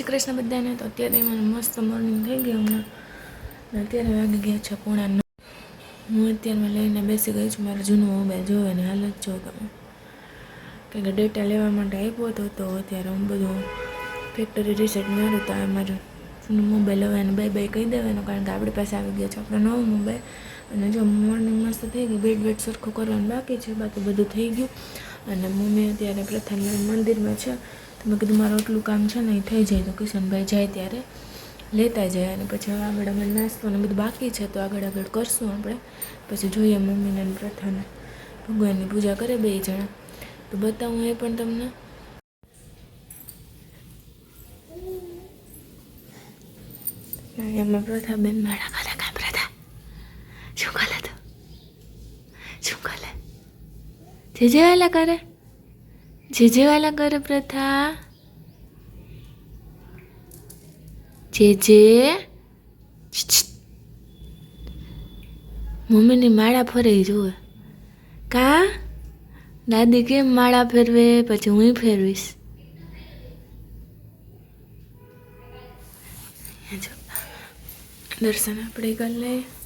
શ્રી કૃષ્ણ બધાને તો અત્યારે મને મસ્ત મોર્નિંગ થઈ ગયો હમણાં. અત્યારે વાગી ગયા છે પૂણા હું અત્યારમાં લઈને બેસી ગઈ છું, મારા જૂનો મોબાઈલ જોવે ને હાલત જો તમે. કારણ કે ડેટા લેવા માટે આપ્યો હતો, તો અત્યારે હું બધું ફેક્ટરી રિસેટ મારું, તો મારો જૂનો મોબાઈલ હવે એને બાય બાય કહી દેવાનો, કારણ કે આપણી પાસે આવી ગયા છે આપણો નવો મોબાઈલ. અને જો મોર્નિંગ મસ્ત થઈ ગઈ બેડ બેડ સરખું કરવાનું બાકી છે, બાકી બધું થઈ ગયું. અને મમ્મી અત્યારે પ્રથમ મંદિરમાં છે. તો મેં કીધું, મારું એટલું કામ છે ને, એ થઈ જાય તો કિશનભાઈ જાય ત્યારે. લેતા જાય અને પછી હવે આગળ અમારે નાસ્તો ને બધું બાકી છે, તો આગળ આગળ કરશું આપણે. પછી જોઈએ મમ્મીને પ્રથાને. ભગવાનની પૂજા કરે બે જણા. તો બતાવું એ પણ તમને. એમાં પ્રથા બેન મારા કાલે કા પ્રથા? શું કાલે તો? શું કાલે જે જે કરે જે જે વાલા પ્રથા? જે જે. મમ્મીની માળા ફરે જુએ કા? દાદી કેમ માળા ફેરવે? પછી હું ફેરવીશ. દર્શન આપણે કરી લઈએ.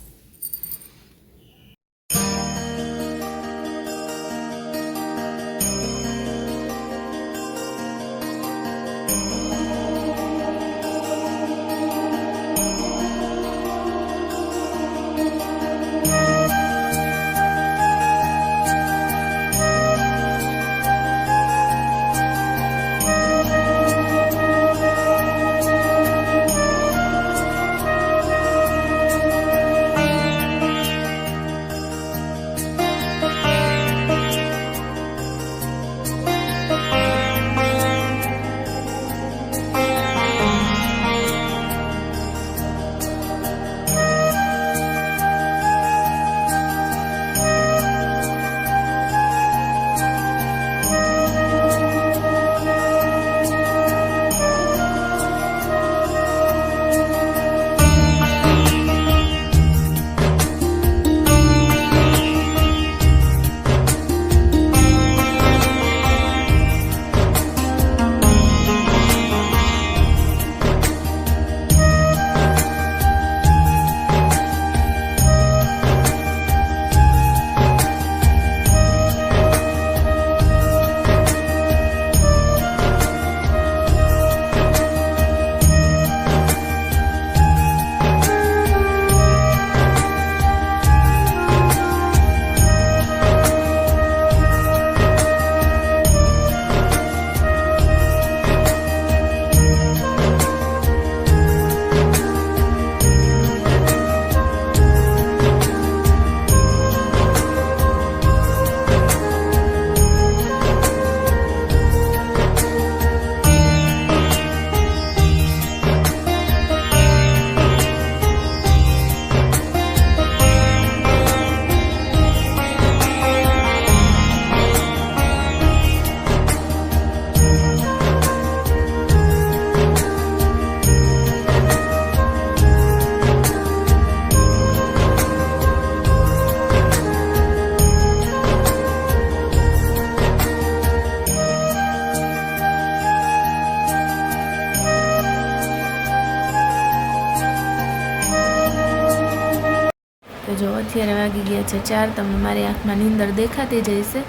જો અત્યારે વાગી ગયા છે ચાર, તમને મારી આંખમાં નીંદર દેખાતી જ હશે.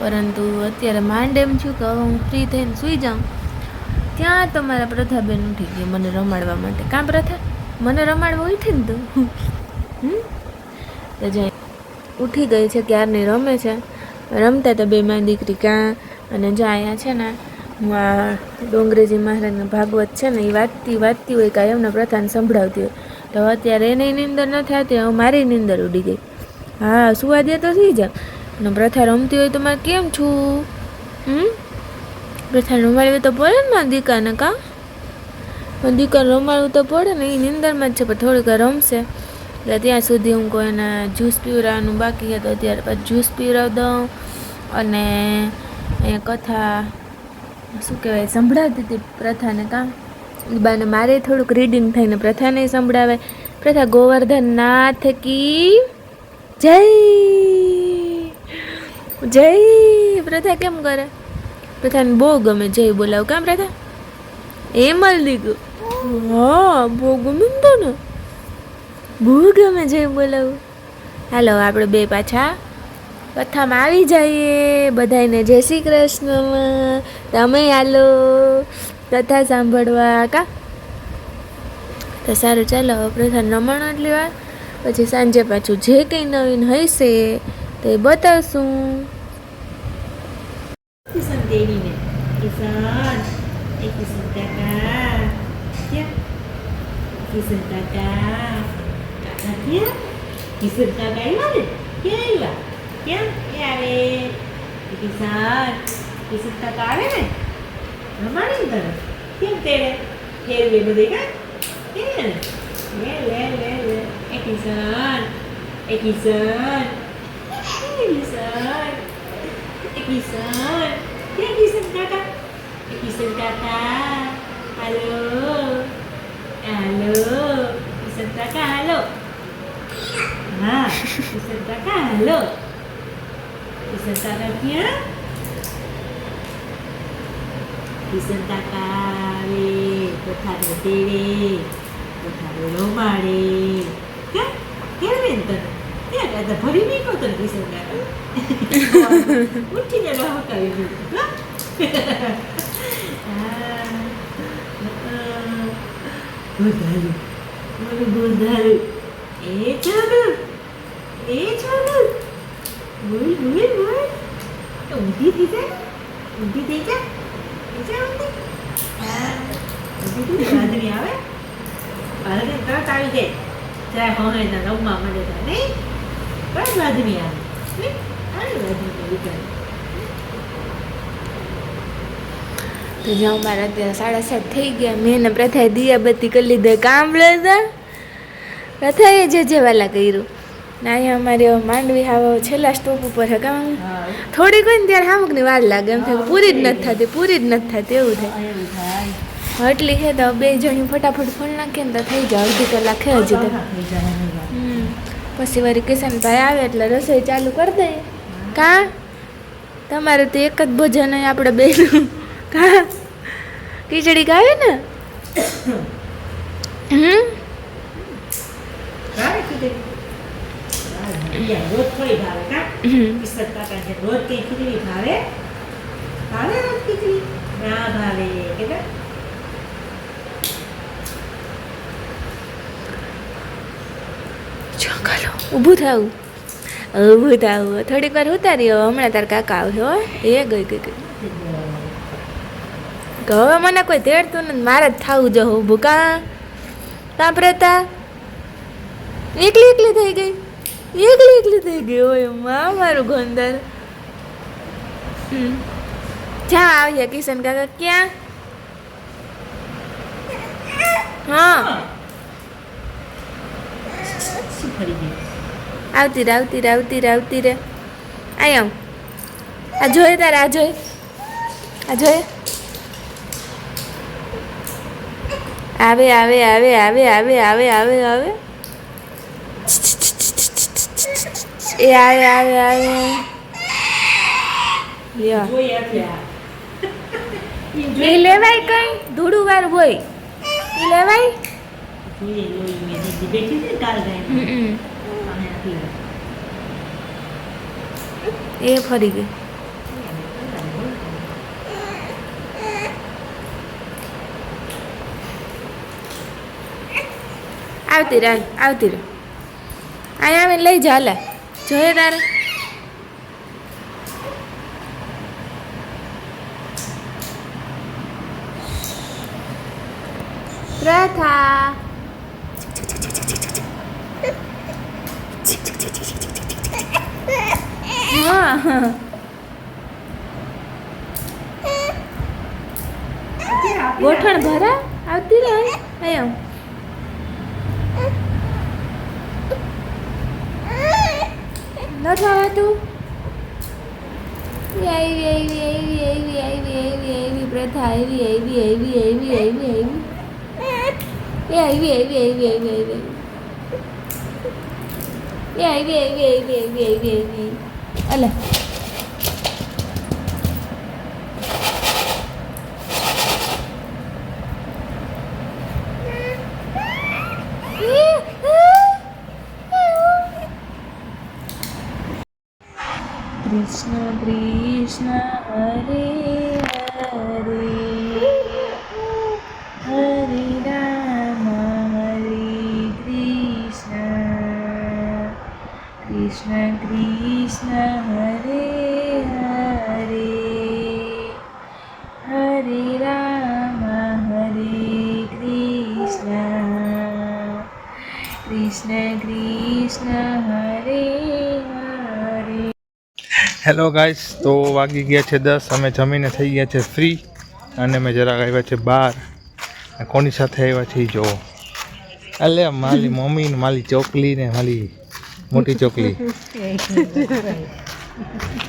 પરંતુ અત્યારે માંડ એમ થયું કે હવે હું ફ્રી થઈને સૂઈ જાઉં. ત્યાં તમારા પ્રથાબેન ઉઠી ગઈ મને રમાડવા માટે? કાં પ્રથા? મને રમાડવા ઉઠી ને તું? તો જો ઉઠી ગઈ છે, ક્યારની રમે છે? રમતા તો બે માં દીકરી કાં અને જો અહીંયા છે ને, હું આ ડોંગરેજી મહારાજના ભાગવત છે ને એ વાંચતી વાંચતી હોય કાયમના પ્રથાને સંભળાવતી હોય. તો અત્યારે એને નીંદર ન થાય તો મારી નીંદર ઉડી ગઈ. હા, સુવા દે તો થઈ જા. અને પ્રથા રમતી હોય તો મારે કેમ છું? હમ? પ્રથા રમાડવી તો પડે ને મારા દીકાને કા? પણ દીકરા રમાડવું તો પડે ને એ નિંદરમાં જ છે, પણ થોડીક રમશે. એટલે ત્યાં સુધી હું કોઈ એને જ્યુસ પીવડાવવાનું બાકી હતો અત્યારે પછી જ્યુસ પીવડાવી દઉં. અને એ કથા, શું કહેવાય, સંભળાવતી હતી પ્રથાને ઈ બાને મારે થોડુંક રીડિંગ થઈને પ્રથાને સંભળાવે. પ્રથા ગોવર્ધન નાથ કી જય. જય. પ્રથા કેમ કરે? પ્રથાને બહુ ગમે જય બોલાવ. કેમ પ્રથા? એ મલ્લિક હા, બહુ ગમે ને બહુ ગમે જય બોલાવું. હાલો, આપણે બે પાછા કથામાં આવી જઈએ. બધાને જય શ્રી કૃષ્ણ. તમે હાલો. કથા સાંભળવા કા? તો સારું, ચાલો પ્રથા નમણ આટલી વાર. પછી સાંજે પાછું જે કંઈ નવીન હશે તે બતાવશું. કિશન કાકા આવે ને? Amanda, ¿quién te quiere bien lo diga? ¿Quién? Bien, bien, bien, bien. Equizón, equizón. Equizón, equizón. ¿Qué aquí se? Aquí se Ah, aquí se. Aquí. Kishan કાકા આવે કથાને તેડે કથાને રમાડે કેમ બેન તને ત્યાં તો ભરી નહીં કહો તને કિશન કાકા ઉઠીને હકાવી ગોધારું મારું ગોધારું એ છોડું એ છોડું બોલ બોલ બોલ ઊંધી થઈ જાય ઊંધી થઈ જાય રાંધણી મારા અત્યારે સાડા સાત થઈ ગયા. મેં એને પ્રથાએ દિયાબત્તી કરી લીધા. કામ લેતા પ્રથાએ જે જેવાલા કર્યું. ને અહીંયા અમારે માંડવી હાવ છેલ્લા સ્ટોપ ઉપર કામ થોડીક હોય ને ત્યારે હામુકની વાર લાગે. એમ થાય પૂરી જ નથી થતી પૂરી જ નથી થતી એવું થાય. હટલી એટલી છે તો બે જણી ફટાફટ ફોન નાખીએ ને તો થઈ જાય અડધી કલાક છે હજી તો. પછી વળી કિશનભાઈ આવે એટલે રસોઈ ચાલુ કરી દઈએ કા? તમારે તો એક જ ભોજન હોય આપણે બેનું. કા? ખીચડી ખાવે ને? હમ ભાવે ખીચડી? હા, રોજ થોડી ભાવે કા? હમ. કાકા છે રોજ કઈ ખીચડી ભાવે? ભાવે રોજ ખીચડી? ના ભાવે કે કાં? ઊભું થવું. ઊભું થવું. થોડીક વાર ઉતારી હવે હમણાં તાર કાકા આવ્યો હો. એ ગઈ ગઈ ગઈ. હવે મને કોઈ તેડતું નથી. મારે જ થવું જો ઊભું કાં. કાં તા એકલી એકલી થઈ ગઈ. એકલી એકલી થઈ ગઈ ઓયમાં મારું ગોંદર. જ્યાં આવીએ, કિશન કાકા, ક્યાં? હા. આવતી રે આવતી રે આવતી રે આવતી રે આવ આ જોઈએ તારે, આ જોઈ આ જોઈએ આવે આવે આવે આવે આવે આવે આવે આવે. યાર યાર યાર એ લેવાય કઈ? ધૂળું વાળું હોય. એ લેવાય? એ ફરી ગઈ. આવતી રાહ આવતી રહે. અહીંયા લઈ જા લે. જોઈએ તારે? પ્રથા. હા. ગોઠણ ભરા? આવતી રહે. અહીંયા. નથી એવી આવી આવી આવી આવી આવી આવી આવી પ્રથા આવી આવી આવી આવી આવી આવી એ આવી આવી આવી આવી આવી એ આવી આવી આવી આવી આવી આવી અલા કૃષ્ણ કૃષ્ણ હરે હેલો ગાઈસ તો વાગી ગયા છે દસ. અમે જમીને થઈ ગયા છે ફ્રી અને અમે જરાક આવ્યા છે બહાર કોની સાથે આવ્યા છે એ જોવો. અલે મારી મમ્મી ને મારી ચોકલી ને મારી મોટી ચોકલી.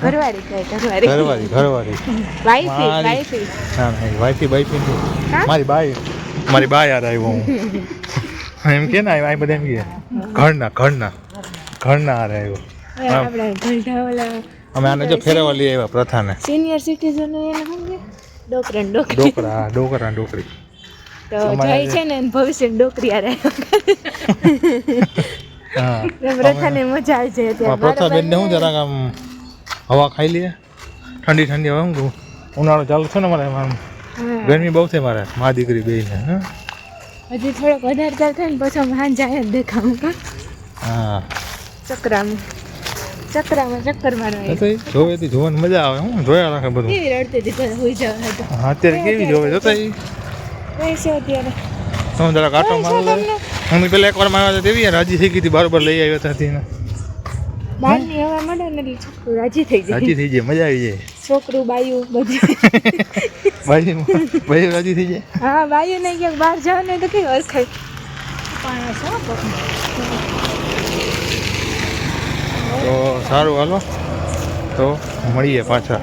ઘરવાળી ઘરવાળી. વાઈફી બાઈફી મારી બાઈ. મારી બા યાદ આવ્યો હું. એમ કે ને આ બધા એમ કે ઘરના ઘરના. ઘરના હારે આવ્યો. હા. અમે આને જો ફેરવા લઈ આવ્યા પ્રથાને. સિનિયર સિટીઝન એને સમજે ડોકરા ડોકરી. ડોકરા હા, ડોકરા ડોકરી. તો જાય છે ને ભવિષ્ય ડોકરી આરે હા. પ્રથાને મજા આવી જાય પ્રથા પ્રથાબેન ને હું જરાક આમ હવા ખાઈ લઈએ. ઠંડી ઠંડી હવે હું ઉનાળો ચાલુ છે ને મારે આમ. ગરમી બહુ છે મારે. મા દીકરી બે ને હા. હજી થોડોક વધારે થાય ને પછી હાંજ જાય દેખાવ. હા. ચક્રામાં. ચક્રામાં ચક્કર મારવા તો જોવે થી જોવાની મજા આવે હું જોયા રાખે બધું. કેવી રડતી હતી ઘરે હોઈ જવા હતો હા અત્યારે કેવી જોવે જોતા ઈ. કઈ છે અત્યારે હું જરાક આટો માર લે પેલા એકવારમાં આવ્યા હતા તેવી રાજી થઈ ગઈ હતી બરોબર લઈ આવ્યા હતા તેને બહારની હવા મળે ને એટલે છોકરું રાજી થઈ જાય. રાજી થઈ જાય મજા આવી જાય. છોકરું બાયું બધું. બાયું બાયું રાજી થઈ જાય. હા બાયું નહીં ક્યાંક બહાર જવાનું તો કેવી અસ થાય પણ શું તો સારું હાલો. તો મળીએ પાછા.